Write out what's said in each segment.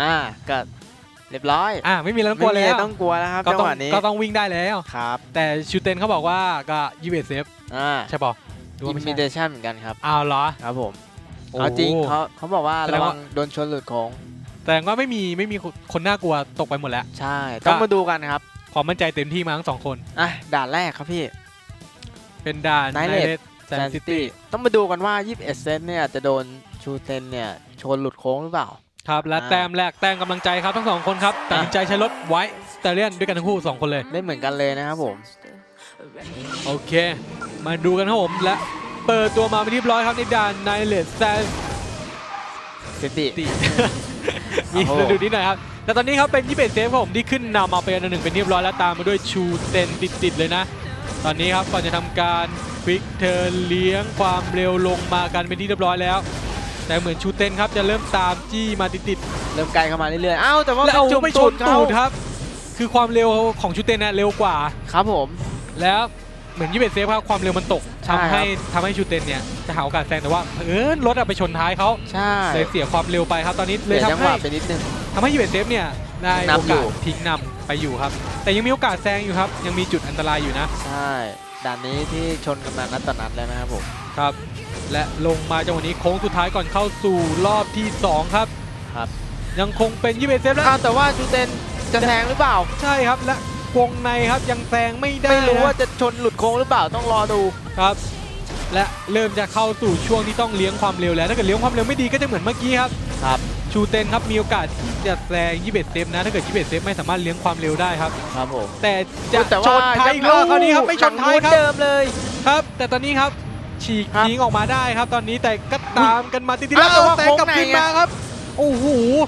อ่าก็เรียบร้อยอ่าไม่มีแล้วต้องกลัวไม่แล้มีวต้องกลัวแล้วครับก็จังต้อหงวะนี้ก็ต้องวิ่งได้แล้ว ครับแต่ชูเตนเขาบอกว่าก็ยูเอเซฟอ่าใช่ป่ะหรืออิว่านไม่มิใช่เดชันเหมือนกันครับอ้าวเหรอครับผมโอ้เอาจริงเขาเขาบอกว่าแสดระงวัว่างโดนชนหลุดโค้งแต่ว่าไม่มีไม่มีคนน่ากลัวตกไปหมดแล้ว ใช่ ต้องมาดูกันครับความมั่นใจเต็มที่มาทั้งสองคน อะด่านแรกครับพี่ เป็นด่าน Night แซนซิตี้ต้องมาดูกันว่า 21 เซนเนี่ยจะโดนชูเตนเนี่ยชนหลุดโค้งหรือเปล่า ครับและอ่า แต้มแรกแต้มกำลังใจครับทั้งสองคนครับตัดสินใจใช้รถไว้สเตเลียนด้วยกันทั้งคู่สองคนเลยไม่เหมือนกันเลยนะครับผม โอเค มาดูกันครับผมและเปิดตัวมาเป็นที่เรียบร้อยครับในด่านไนเลสแซนซิตี้ติ มีโอ้โห สะดุดนิดหน่อยครับ แต่ตอนนี้ครับเป็น21เซฟครับผมที่ขึ้นนำมาเป็นอันดับหนึ่งเป็นที่เรียบร้อยแล้วตามมาด้วยชูเต็นติดๆเลยนะ ตอนนี้ครับก่อนจะทำการควิกเทิร์นเลี้ยงความเร็วลงมากันเป็นที่เรียบร้อยแล้ว แต่เหมือนชูเต็นครับจะเริ่มตามจี้มาติดเริ่มไกลเข้ามาเรื่อยๆอ้าวแต่ว่าๆแล้วเอาจุ่มไปชตูนดเขาตูดครับ คือความเร็วของชูเต็นน่ะเร็วกว่า ครับผม แล้วเหมือน21เซฟครับความเร็วมันตกใช่ทำให้ครับทำให้ชูเต็นเนี่ยจะหาโอกาสแซงแต่ว่าเออรถอะไปชนท้ายเขาใช่เลยเสียความเร็วไปครับตอนนี้เลยเสียจังทำหให้วะไปนิดนึง ทำให้ยูเอเซฟเนี่ยได้นำโอกาอยู่สทิ้งนำไปอยู่ครับ แต่ยังมีโอกาสแซงอยู่ครับ ยังมีจุดอันตรายอยู่นะ ใช่ ด่านนี้ที่ชนกันมานัดต่อนัดแล้วนะครับผมครับ และลงมาจังหวะนี้โค้งสุดท้ายก่อนเข้าสู่รอบที่ 2 ครับ ครับ ยังคงเป็นยูเอเซฟแล้วอ้าวแต่ว่าชูเตนจะแซงหรือเปล่า ใช่ครับและวงในครับยังแซงไม่ได้ไม่รู้นะว่าจะชนหลุดโค้งหรือเปล่าต้องรอดู ครับ และเริ่มจะเข้าสู่ช่วงที่ต้องเลี้ยงความเร็วแล้วถ้าเกิดเลี้ยงความเร็วไม่ดีก็จะเหมือนเมื่อกี้ครับครับ ชูเต็นครับมีโอกาสที่จะแซงยี่เเซฟนะ ถ้าเกิดยี่เเซฟไม่สามารถเลี้ยงความเร็วได้ครับ ครับผมแต่จะแต่ชว่านท้ายอีกรอบคราวนี้ครับไม่ชนท้ายครับเดิมเลยครับ แต่ตอนนี้ครับฉีกครับทิ้งออกมาได้ครับ ตอนนี้แต่ก็ตามกันมาติดๆแล้วอ้าวแต่ว่าแซงกลับโค้งในขึ้นมาครับ โอ้โห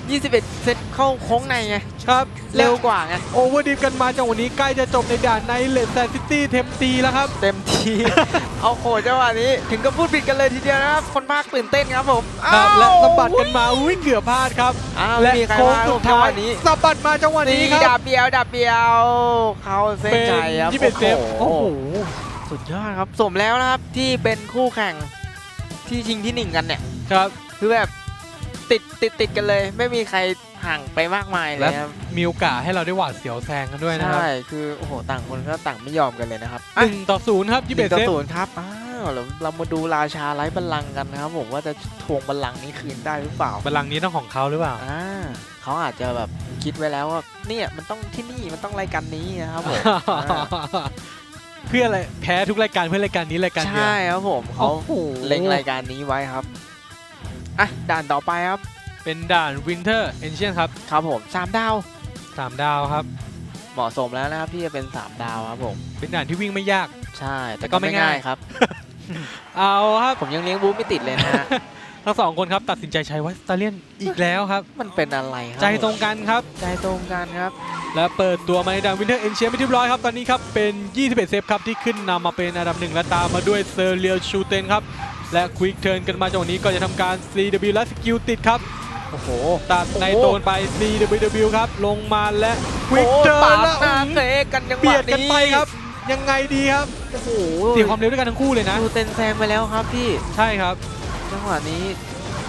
21 เซตเข้าโค้งในไง ครับเร็วกว่าไง โอเวอร์ดิฟกันมาจังหวะนี้ใกล้จะจบในด่านในเลสแซนซิตี้เทมตีแล้วครับ เต็มที เอาโคจังหวะนี้ ถึงกับพูดผิดกันเลยทีเดียวนะครับ คนภาคตื่นเต้นครับผมครับอ้าวและสะบัดกันมาอุ้ยเกือบพลาดครับอ้าวและไม่มีใครโค้งว่าสุผดมจังท้าหยวะนี้สะบัดมาจังหวะนี่นี้คดัรับบเดียวดับเดียว เข้าเส้นเป็นใจครับยี่สิบเซฟโอ้โหสุดยอดครับสมแล้วนะครับที่เป็นคู่แข่งที่ชิงที่หนึ่งกันเนี่ยครับคือแบบ ติดติดติดกันเลย ไม่มีใครห่างไปมากมายเลและยครับมีโอกาสให้เราได้หวาดเสียวแซงกันด้วยนะครับใช่คือโอ้โหต่างคนก็ต่างไม่ยอมกันเลยนะครับหนึ่งต่อศูนย์ครับยี่หนึ่สิงบต่อเซฟศูนย์ครับอ้าวเราเรามาดูราชาไร้บัลลังก์กันนะครับผมว่าจะทวงบัลลังก์นี้คืนได้หรือเปล่าบัลลังก์นี้ต้องของเขาหรือเปล่า อ่าเขาอาจจะแบบคิดไว้แล้วว่าเนี่ยมันต้องที่นี่มันต้องรายการนี้นะครับผมเพื่ออะไรแพ้ทุกรายการเพื่อรายการนี้รายการเดียวใช่ครับผมเขาโอ้โห เล็งรายการนี้ไว้ครับ อะด่านต่อไปครับเป็นด่านวินเทอร์เอนเชียนครับครับผมสามดาวสามดาวครับ เหมาะสมแล้วนะครับที่จะเป็นสามดาวครับผมเป็นด่านที่วิ่งไม่ยาก ใช่แต่แต่ก็ก็ไม่ไม่ง่าง่ายยครับ เอาครับผมยังเลี้ยงบูไม่ติดเลยนะฮะทั้งสองคนครับตัดสินใจใช้ไวสตาเลียนอีกแล้วครับ มันเป็นอะไรครัใจตรงกันครับ ใจตรงกันครับ และเปิดตัวมาในด่านวินเทอร์เอนเชียนไปที่เรียบร้อยครับ ตอนนี้ครับเป็น 21 เซฟครับที่ขึ้นนำมาเป็นอันดับหนึ่งและตามมาด้วยเซอร์เรียลชูเตนครับ และควิกเทิร์นกันมาจังหวะนี้ก็จะทำการ CW และสกิลติดครับ โอ้โหตัดในโตนไป CWW ครับ ลงมาและควิกโอ้เทิร์ปานดและหน้าเตะกันยังหเบีวะยดกันไปครับ ยังไงดีครับโอ้โหเสียความเร็วด้วยกันทั้งคู่เลยนะดูเต็นแซงไปแล้วครับพี่ใช่ครับ จังหวะนี้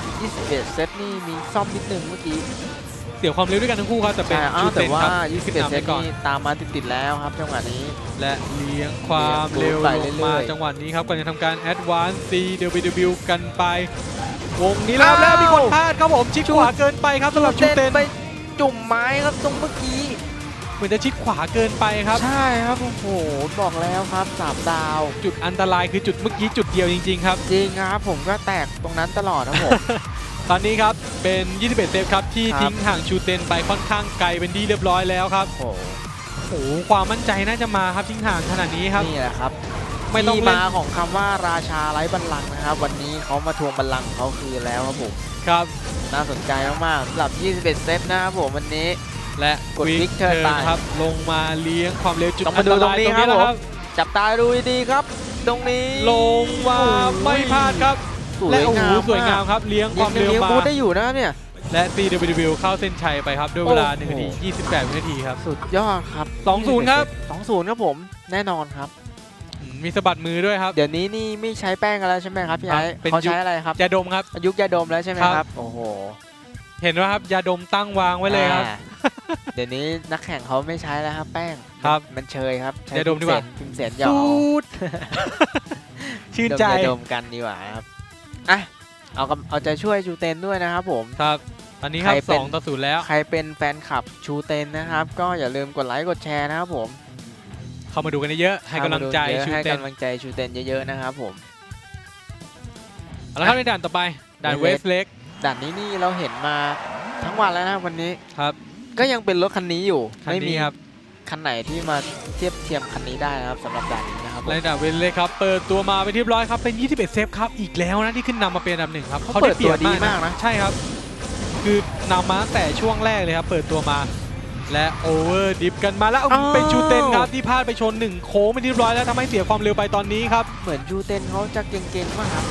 21 เซตนี่มีซ่อมนิดนึงเมื่อกี้เสียความเร็วด้วยกันทั้งคู่ครับแต่เป็นใช่อ้าชูวเตแต่นว่า ครับ21ขึ้นเซนำไปตก่อน นี่ตามมาติดๆแล้วครับจังหวะนี้ และเลี้ยงความเร็วไปลเรื่งอยๆ มาจังหวะนี้ครับก่อนจะทำการ Advance CWW กันไป วงนี้แล้วอ้าวแล้วมีคนพลาดครับผมชิดขวาเกินไปครับสำหรับชูเตนไปจุ่มไม้ครับตรงเมื่อกี้ เหมือนจะชิดขวาเกินไปครับ ใช่ครับโอ้โหบอกแล้วครับสามดาว จุดอันตรายคือจุดเมื่อกี้จุดเดียวจริงๆครับ จริงครับผมก็แตกตรงนั้นตลอดครับผม ตอนนี้ครับเป็น 21 เซฟครับที่ครับ ทิ้งห่างชูเตนไปค่อนข้างไกลเป็นที่เรียบร้อยแล้วครับโอ้โหโอ้โหความมั่นใจน่าจะมาครับทิ้งห่างขนาดนี้ครับ นี่แหละครับไม่ต้องที่เล่นมาของคำว่าราชาไร้บัลลังก์นะครับ วันนี้เขามาทวงบัลลังก์ของเขาคืนแล้วครับผมครับ น่าสนใจมากๆสำหรับ 21 เซตนะครับผมวันนี้ และกด Quick Quick Turn Turn ไปครับ ลงมาเลี้ยงความเร็วจุดต้องอัมานดูตรายตรงนี้ตรงนี้ครับแล้วผมครับ จับตาดูดีๆครับ ตรงนี้ ลงมาโอ้โห ไม่พลาดครับ สวยและโอ้โหงามสวยงามครับ เลี้ยงความเร็วยังมาบูทได้อยู่นะเนี่ย และ CWW เข้าเส้นชัยไปครับ ด้วยเวลาโอ้1โหนาที28วินาทีครับ สุดยอดครับ2-0ครับ 2-0ครับผมแน่นอนครับ อืมมีสะบัดมือด้วยครับ เดี๋ยวนี้นี่ไม่ใช้แป้งกันแล้วใช่ไหมครับพี่ครัไอ้บเป็นเขายุค ใช้อะไรครับยาดมครับ ยุคยาดมแล้วใช่ไหมครับครับโอ้โหเห็นไหมครับยาดมตั้งวางไว้เลยครับ อ่าเดี๋ยวนี้นักแข่งเขาไม่ใช้แล้วครับ แป้งครับมันเชยครับใช้อย่าดมดีกว่า พิมพ์เสนพิมพ์เสนหยอกสูเอาดชื่นใจ ดมยาดมกันดีกว่าครับ อะเอากำเอาใจช่วยชูเตนด้วยนะครับผม ครับตอนนี้ครับใครเป็นสองต่อศูนย์แล้ว ใครเป็นแฟนคลับชูเตนนะครับ ก็อย่าลืมกดไลค์กดแชร์นะครับผมเข้ามาดูกันเยอะๆให้กำลังใจเข้ามาดูเยอะชูให้เต็นกำลังใจชูเตนเยอะๆนะครับผม เอาละครับในด่านต่อไปด่านเว West สเล็กด่านนี้นี่เราเห็นมาทั้งวันแล้วนะครับวันนี้ครับก็ยังเป็นรถคันนี้อยู่คันไม่มีนี้ครับ คันไหนที่มาเทียบเทียมคันนี้ได้นะครับสำหรับด่านนี้นะครับ ผมในด่านเวสเล็กครับ เปิดตัวมาเป็นที่เรียบร้อยครับ เป็น 21 เซฟครับ อีกแล้วนะที่ขึ้นนำมาเป็นอันดับหนึ่งครับเขาเปิดตัวดีมากนะ ใช่ครับ คือนำมาตั้งแต่ช่วงแรกเลยครับ เปิดตัวมา และโอเวอร์ดิฟกันมาแล้วเอาเป็นชูเต็นครับที่พลาดไปชนหนึ่งโค้งไปนที่เรียบร้อยแล้วทำให้เสียความเร็วไปตอนนี้ครับ เหมือนชูเตนเขาจะเก่งๆมากครับ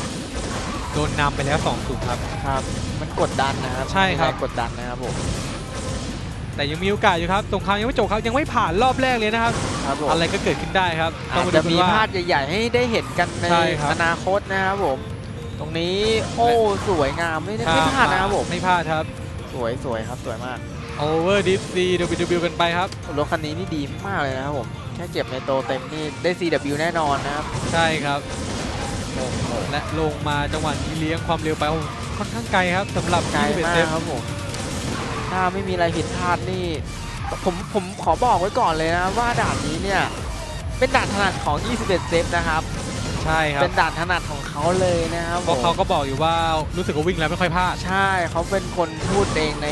โดนนำไปแล้ว2อศูนย์ครับ ครับ มันกดดันนะครับ ใช่ครับมีแงกดดันนะครับผม แต่ยังมีโอกาสอยู่ครับสงครามยังไม่จบครับยังไม่ผ่านรอบแรกเลยนะครับ ครับผมอะไรก็เกิดขึ้นได้ครับต้ออางจมาดูจะกันมีว่าพลาดใหญ่ ๆ ให้ได้เห็นกันในใช่ครับ อนาคตนะครับผม ตรงนี้โอ้สวยงามไม่ได้ไม่พลาดนะครับผมไม่พลาดครับ สวยสวยครับสวยมากโอเวอร์ดิฟซี WW กันไปครับ รถคันนี้นี่ดีมากเลยนะครับผมแค่เก็บในโตเต็มนี่ได้ CW แน่นอนนะครับใช่ครับโอ้โหและลงมาจังหวะนี้เลี้ยงความเร็วไปโอ้โหค่อนข้างไกลครับสำหรับไกล21มาเซกฟครับผม ถ้าไม่มีอะไรผิดพลาดนี่ผมผมขอบอกไว้ก่อนเลยนะว่าด่านนี้เนี่ยเป็นด่านถนัดของ 21 เซฟนะครับ ใช่ครับ เป็นด่านถนัดของเขาเลยนะครับเพราะผมเขาก็บอกอยู่ว่ารู้สึกว่าวิ่งแล้วไม่ค่อยพลาด ใช่เขาเป็นคนพูดเองใน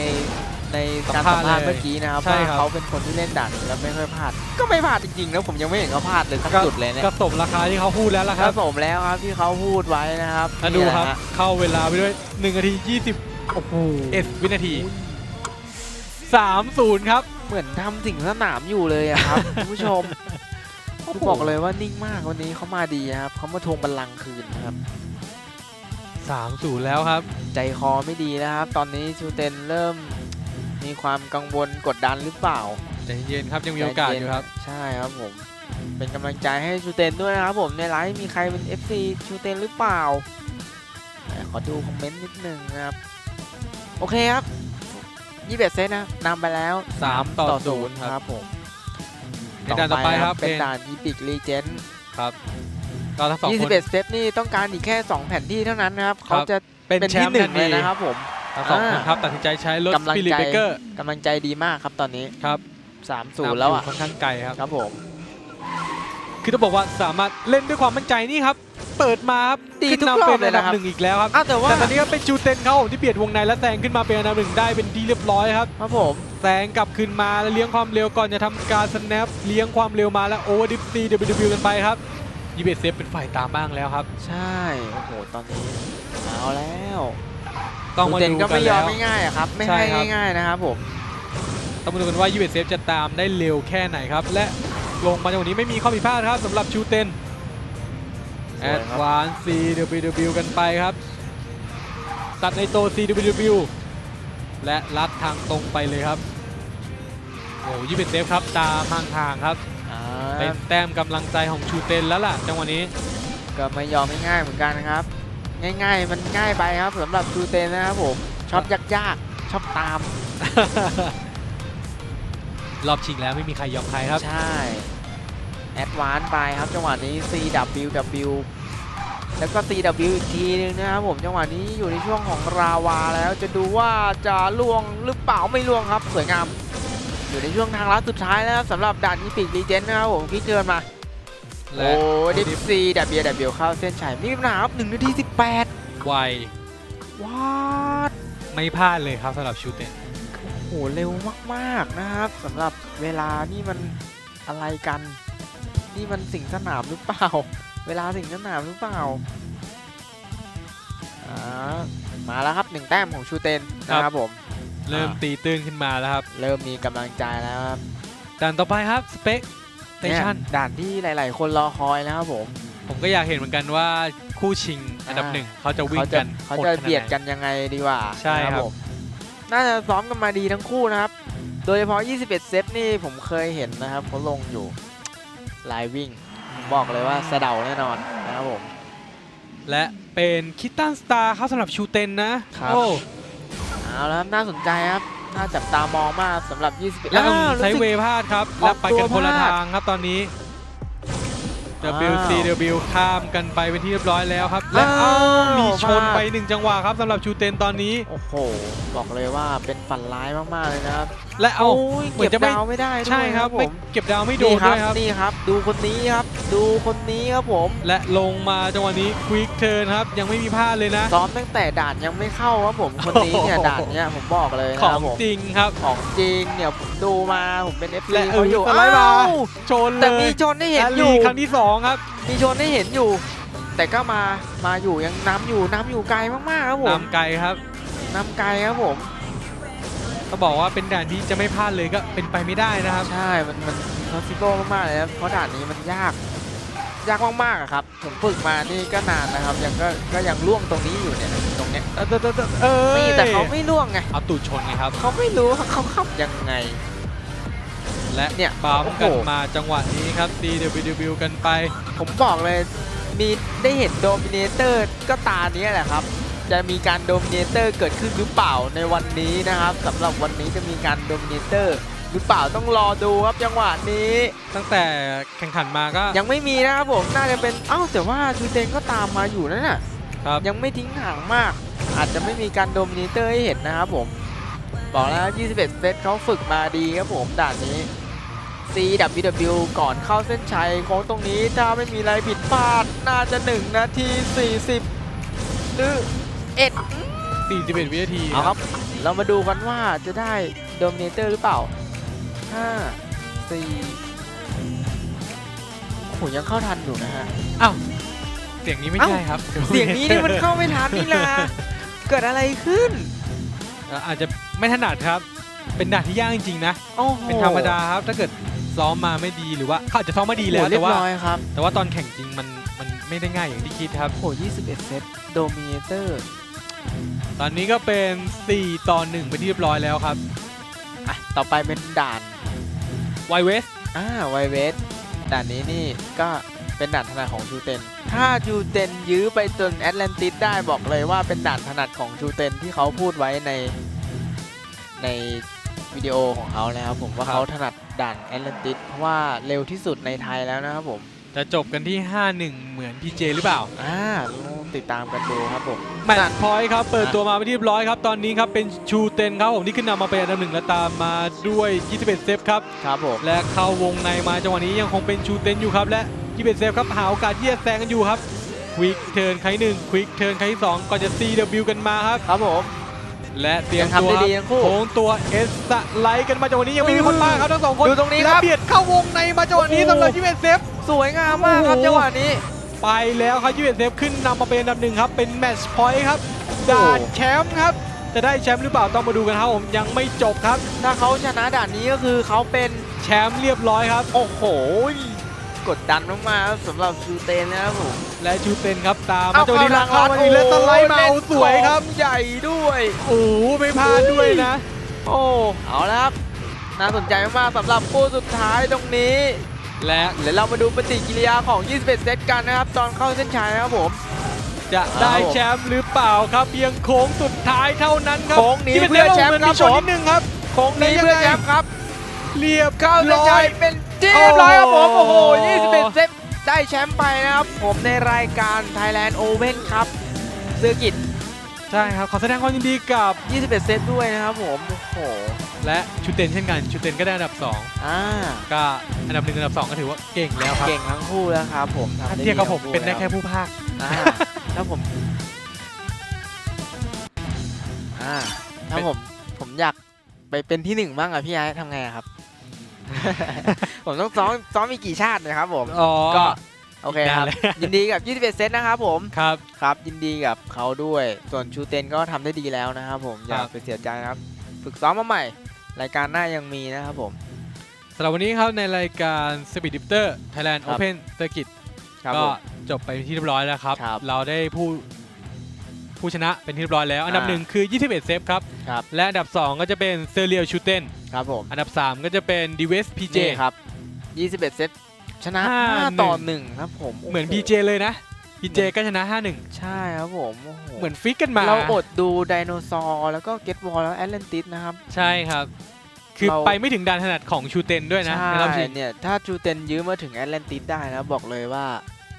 ในการสัสัมมภาษณ์ภาษณ์เลยเมื่อกี้นะครับใช่ว่าครับเขาเป็นคนที่เล่นด่านนี้แล้วไม่ค่อยพลาด ก็ไม่พลาดจริงๆแล้วผมยังไม่เห็นเขาพลาดเลยสักจุดเลยเนี่ยก็สมราคาที่เขาพูดแล้วล่ะคครัรับบผมแล้วครับที่เขาพูดไว้นะครับแล้วดูนี่แหละครับฮะเข้าเวลาไปด้วย1นาที 20โอ้โหเอสวินาที 3-0 ครับ เหมือนทำสิ่งสนามอยู่เลยอะครับ คุณผู้ชมคือบอกเลยว่านิ่งมากวันนี้เขามาดีครับเขามาทวงบัลลังก์คืนนะครับ 3-0 แล้วครับ ใจคอไม่ดีนะครับ ตอนนี้ชูเตนเริ่มมีความกังวลกดดันหรือเปล่าใจเย็นครับยังมีโอกาสอยู่ครับ ใช่ครับผม เป็นกำลังใจให้ชูเตนด้วยนะครับผมในไลฟ์มีใครเป็น FC ชูเตนหรือเปล่าไหนขอดูคอมเมนต์นิดนึงนะครับ โอเคครับ ยี่สิบเซตนะนำไปแล้ว3ต่อศู0นย์ครับครับ ผมในด่านต่อไปครับเป็นเป็นด่านยีปิกรีเจนครับก็ทั้งสองยี่คสิบนเอ็ดเซตนี่ต้องการอีกแค่ 2 แผ่นที่เท่านั้นนะครับครัเขาบจะเป็นเป็นแชที่มป์หนึ่ทังนเลทียนะครับผมทั้งสองคนอ่าครับตัดสินใจใช้รถกำลังฟิลิปใจเบเกอร์กำลังใจดีมากครับตอนนี้ครับ3 0แล้วอะนำยู่ค่อนข้างไกลครับครับผมคือต้องบอกว่าสามารถเล่นด้วยความมั่นใจนี่ครับ เปิดมาครับดีขึ้นทุกรนำอเป็บนเลยอันดับนะครับหนึ่งอีกแล้วครับอ้าวแต่ว่าแต่ตอนนี้ก็เป็นจูเตนเขาที่เบียดวงในและแซงขึ้นมาเป็นอันดับหนึ่งได้เป็นที่เรียบร้อยครับครับผมแซงกลับขึ้นมาแล้วเลี้ยงความเร็วก่อนจะทำการสแนปเลี้ยงความเร็วมาแล้วโอเวอร์ดิฟซีเดบิวกันไปครับยีเบเซฟเป็นฝ่ายตามบ้างแล้วครับ ใช่โอ้โหตอนนี้เอาแล้วต้องมาเจนดูก็กันไม่ยอแล้มวง่ายๆอะครับไม่ใช่ให้ครับง่ายๆนะครับผมต้องมาดูกันว่ายูเบเซฟจะตามได้เร็วแค่ไหนครับและลงมาในวันนี้ไม่มีข้อผิดพลาดครับสำหรับชูเตนส แอวยดครับวานซ์ CWW กันไปครับ ตัดในโต CWW และลัดทางตรงไปเลยครับโอ้ยี่เป็นเซฟครับตามทางทางครับอ่าเป็นแต้มกำลังใจของชูเตนแล้วล่ะจังหวะนี้ก็ไม่ยอมง่ายๆเหมือนกันนะครับ ง่ายๆ มันง่ายไปครับสำหรับชูเตนนะครับผมชอบยากๆชอบตาม รอบชิงแล้วไม่มีใครยอมใครครับใช่ แอดวานซ์ไปครับจังหวะนี้ CWW แล้วก็ CW อีกทีนึงนะครับผมจังหวะนี้อยู่ในช่วงของราวาแล้วจะดูว่าจะล่วงหรือเปล่าไม่ล่วงครับสวยงามอยู่ในช่วงทางลัดสุดท้ายแล้วครับสำหรับด่านอีพิกรีเจนนะครับผมคิดเกินมาและโอ้ดิฟซีดับเบิลดับเบิลเข้าเส้นชัยมีปัญหาครับหนึ่งนาทีสิบแปดไวว้าดไม่พลาดเลยครับสำหรับชูเตนโอ้โหเร็วมาก ๆ นะครับสำหรับเวลานี่มันอะไรกัน นี่มันสิ่งสนามหรือเปล่า เวลาสิ่งสนามหรือเปล่าอ่ามาแล้วครับหนึ่งแต้มของชูเตนนะครับผมเริ่มอ่าตีตื้นขึ้นมาแล้วครับ เริ่มมีกำลังใจแล้วครับด่านต่อไปครับสเปคสเตชันเนี่ยด่านที่หลาย ๆ คนรอคอยนะครับผม ผมก็อยากเห็นเหมือนกันว่าคู่ชิงอันดับอ่าหนึ่งเขาจะวิ่งเขาจะกันเขาโหจะขนาไหเบียดกันยังไงดีกว่าใช่ครับผมน่าจะซ้อมกันมาดีทั้งคู่นะครับ โดยเฉพาะ 21 เซตนี่ผมเคยเห็นนะครับเขาลงอยู่ ลายวิ่งผมบอกเลยว่าสะเดาแน่นอนนะครับผม และเป็นคิตตันสตาร์ครับสำหรับชูเตนนะครับ โอ้อเอาแล้วครับน่าสนใจครับน่าจับตามองมากสำหรับ 21 แล้วอ้าวรู้ใช้สึกเวย์พลาดครับ อแล้อวกไปกันตัวคนละพลาดทางครับตอนนี้ อ้าว WCW ข้ามกันไปเป็นที่เรียบร้อยแล้วครับ และอ้าวเอ้ามีชนพลาดไปหนึ่งจังหวะครับสำหรับชูเตนตอนนี้ โอ้โห บอกเลยว่าเป็นฝันร้ายมาก ๆ เลยนะครับ และเอาโอ้ยเหมือเก็นบจะไม่ดาวไม่ได้ด้วยใช่ครับผไม่มเก็บดาวไม่โดนี่นครัด้วยครับ นี่ครับ ดูคนนี้ครับ ดูคนนี้ครับผม และลงมาจังหวะนี้ควิกเทิร์นครับ ยังไม่มีพลาดเลยนะ ซ้อมตั้งแต่ด่านยังไม่เข้าครับผม คนนี้เนี่ยโอ้โห ด่านเนี้ยผมบอกเลยขนะอครังบผมจริงครับ ของจริงเนี่ยผมดูมาผมเป็น FC และเออเขาอยู่สไลด์มา อ้าวชนเลแต่มียชนให้เห็นและอลียู่ ครั้งที่สองครับมีชนให้เห็นอยู่ แต่ก็มามาอยู่ยังน้ำอยู่น้ำอยู่ไกลมากๆครับผมนำไกลครับน้ำไกลครับผม ก็บอกว่าเป็นด่านที่จะไม่พลาดเลยก็เป็นไปไม่ได้นะครับ ใช่ มันมันพอสิโบมากๆเลยครับเพราะด่านนี้มันยาก ยากมากๆอะครับ ผมฝึกมานี่ก็นานนะครับ ยังก็ก็ยังล่วงตรงนี้อยู่เนี่ยตรงเนี้ยเออเออเออเออนี่แต่เขาไม่ล่วงไงเอาตูดชนไงครับ เขาไม่รู้ว่าเขาขับยังไง และเนี่ยปั๊มกันโอ้โห มาจังหวะนี้ครับ CWW กันไป ผมบอกเลยมีได้เห็นโดมิเนเตอร์ก็ตาเนี้ยแหละครับ จะมีการโดมิเนเตอร์เกิดขึ้นหรือเปล่าในวันนี้นะครับสำหรับวันนี้จะมีการโดมิเนเตอร์หรือเปล่าต้องรอดูครับจังหวะนี้ ตั้งแต่แข่งขันมาก็ยังไม่มีนะครับผมน่าจะเป็นเอ้าแต่ว่าชูเตนก็ตามมาอยู่นั่นน่ะครับยังไม่ทิ้งห่างมาก อาจจะไม่มีการโดมิเนเตอร์ให้เห็นนะครับผม บอกแล้ว 21 เซตเขาฝึกมาดีครับผมด่านนี้ CWW ก่อนเข้าเส้นชัยของตรงนี้ถ้าไม่มีอะไรผิดพลาดน่าจะ 1 นาที 40หรือ 1 41 วินาทีเอาครับ เรามาดูกันว่าจะได้โดมิเนเตอร์หรือเปล่า 5 4โอ้โหยังเข้าทันอยู่นะฮะอ้าวเสียงนี้ไม่เอ้าใช่ครับเสียงนี้นี่มันเข้าไม่ทันนี่นะ เกิดอะไรขึ้นเอ่ออาจจะไม่ถนัดครับ เป็นด่านที่ยากจริงๆนะ โอ้โหเป็นธรรมดาครับ ถ้าเกิดซ้อมมาไม่ดีหรือว่าเขาอาจจะซ้อมมาดีโอ้แล้วโหเรีแต่ยบว่าร้อยครับ แต่ว่าตอนแข่งจริงมันมันไม่ได้ง่ายอย่างที่คิดครับ โอ้โห21 เซตโดมิเนเตอร์ ตอนนี้ก็เป็น 4 ต่อ1เป็นที่เรียบร้อยแล้วครับ อะต่อไปเป็นด่านไวเวส อ่าไวเวสด่านนี้นี่ก็เป็นด่านถนัดของชูเตน ถ้าชูเตนยื้อไปจนแอตแลนติสได้บอกเลยว่าเป็นด่านถนัดของชูเตนที่เขาพูดไว้ในในวิดีโอของเขาแล้วครับผมว่าเขาถนัดด่านแอตแลนติสเพราะว่าเร็วที่สุดในไทยแล้วนะครับผม จะจบกันที่ 5-1 เหมือน PJ หรือเปล่า อ่าต้องติดตามกันดูครับผมแมตช์พอยต์ครับ เปิดตัวมาเป็นที่เรียบร้อยครับ ตอนนี้ครับ เป็นชูเตนครับผมที่ขึ้นนำมาเป็นอันดับหนึ่งและตามมาด้วย 21 เซฟครับ ครับผม และเข้าวงในมาจังหวะนี้ยังคงเป็นชูเตนอยู่ครับ และ 21 เซฟครับ หาโอกาสที่จะแซงกันอยู่ครับควิกเทิร์นใครหนึ่งควิกเทิร์นใครที่สองก่อนจะ CW กันมาครับ ครับผม และเตรียมยังทำตัวได้ครับดีทั้งคู่โค้งตัวเอสไลด์กันมาจังหวะนี้ยังไม่มีคนมาครับทั้งสองคนดูตรงนี้และครับเบียดเข้าวงในมาจังหวะนี้โอ้โหสำหรับ21เซฟสวยงามมากครับโอ้โหจังหวะนี้ ไปแล้วครับ21เซฟขึ้นนำมาเป็นอันดับหนึ่งครับเป็นแมตช์พอยต์ครับด่านแชมป์ครับจะได้แชมป์หรือเปล่าต้องมาดูกันครับผมยังไม่จบครับ ถ้าเขาชนะด่านนี้ก็คือเขาเป็นแชมป์เรียบร้อยครับ โอ้โห กดดันมากๆครับสำหรับชูเตนนะครับผม และชูเต็นครับตามมาเอาจังหวะนี้เข้าลักเข้ามาหลังดีและสไลด์มาโอ้เอาเล่นสวยครับของใหญ่ด้วยโอ้โหไม่พลาดด้วยนะ โอ้เอาแล้วครับน่าสนใจมากๆสำหรับคู่สุดท้ายตรงนี้และเดี๋ยวเรามาดูปฏิกิริยาของ 21 เซตกันนะครับ ตอนเข้าเส้นชัยนะครับผม จะได้แชมป์หรือเปล่าครับเพียงโค้งสุดท้ายเท่านั้นครับโค้งนี้ที่ป็เพื่อแชมป์หนครับชนผมนิดนึงครับโค้งนี้แล้วยังไงเพื่อแชมป์ครับ เรียบเข้าเส้นร้อชัยยเป็นที่ เรียบร้อยครับผม โอ้โอ้โหโห 21 เซตได้แชมป์ไปนะครับ ผมในรายการ Thailand Open ครับเซอร์กิต ใช่ครับ ขอแสดงความยินดีกับ 21 เซตด้วยนะครับผม โอ้โห และชูเต็นเช่นกันชูเต็นก็ได้อันดับสองอ่า ก็อันดับหนึ่งอันดับสองก็ถือว่าเก่งแล้วครับเก่งทั้งคู่แล้วครับผมทำถ้าได้เทียบกับผมทั้งเป็นได้ล้วแค่ผู้ภาคอ่าถ้าผมอ่าถ้าเป็นผมผมอยากไปเป็นที่หนึ่งบ้างอะพี่ไอ้ทำไงอะครับ ผมต้องซ้อมซ้อมมีกี่ชาตินะครับผมอ๋อ ก็โอเคครับนานเลย ยินดีกับ 21 เซตนะครับผม ครับ ครับ ยินดีกับเขาด้วย ส่วนชูเตนก็ทำได้ดีแล้วนะครับผม อย่าครับ ไปเสียใจนะครับ ฝึกซ้อมมาใหม่ รายการหน้ายังมีนะครับผม สำหรับวันนี้ครับในรายการ Speed Drifter Thailand ครับ Open Circuit ครับก็ผมจบไปเป็นที่เรียบร้อยแล้วครับ ครับ เราได้ผู้ ผู้ชนะเป็นที่เรียบร้อยแล้ว อันดับ อ่าหนึ่งคือ 21 เซฟครับ ครับและอันดับ 2 ก็จะเป็นเซเรียลชูเตนครับผมอันดับ 3 ก็จะเป็นดีเวสพีเจ นี่ครับ 21 เซตชนะ ห้า5ต่อหนึ่ง1ครับผมเหมือนโโ PJ เลยนะพีเจก็ชนะ 5-1 ใช่ครับผมโอ้โหเหมือนฟิกกันมาเราอดดูไดโนเสาร์แล้วก็เกตวอลแล้วแอตแลนติสนะครับ ใช่ครับ คือเรา ไปไม่ถึงด่านถนัดของชูเตนด้วยนะใช่ในรอบชิงเนี่ย ถ้าจูเตนยื้อมาถึงแอตแลนติสได้นะบอกเลยว่า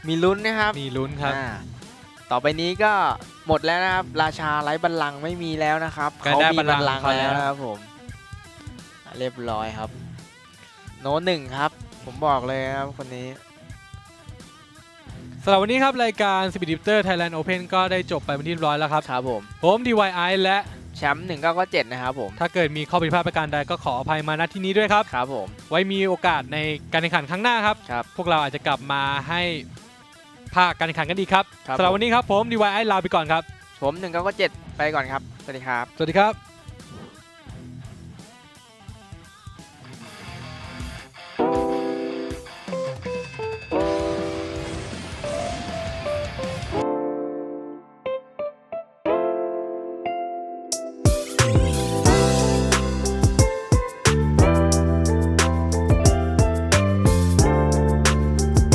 มีลุ้นนะครับมีลุ้นครับ อ่า ต่อไปนี้ก็หมดแล้วนะครับ ราชาไร้บัลลังก์ไม่มีแล้วนะครับก็เขาได้มีบัลลังก์ลังก์เขาแล้แล้ว วนะครับผมอะเรียบร้อยครับ โน้ตหนึ่งครับ ผมบอกเลยครับคนนี้ สำหรับวันนี้ครับ รายการ Speed Drifter Thailand Open ก็ได้จบไปเป็นที่เรียบร้อยแล้วครับ ครับผม ผม DYI และแชมป์หนึ่งเก้าก็เจ็ดนะครับผม ถ้าเกิดมีข้อผิดพลาดประการใดก็ขออภัยมาณที่นี้ด้วยครับ ครับผม ไว้มีโอกาสในการแข่งขันครั้งหน้าครับ ครับ พวกเราอาจจะกลับมาให้ ภาคการแข่งขันกันดีครับครับ สำหรับผมวันนี้ครับผม DYI ลาไปก่อนครับ ผมหนึ่งเก้าก็เจ็ดไปก่อนครับ สวัสดีครับ สวัสดีครับ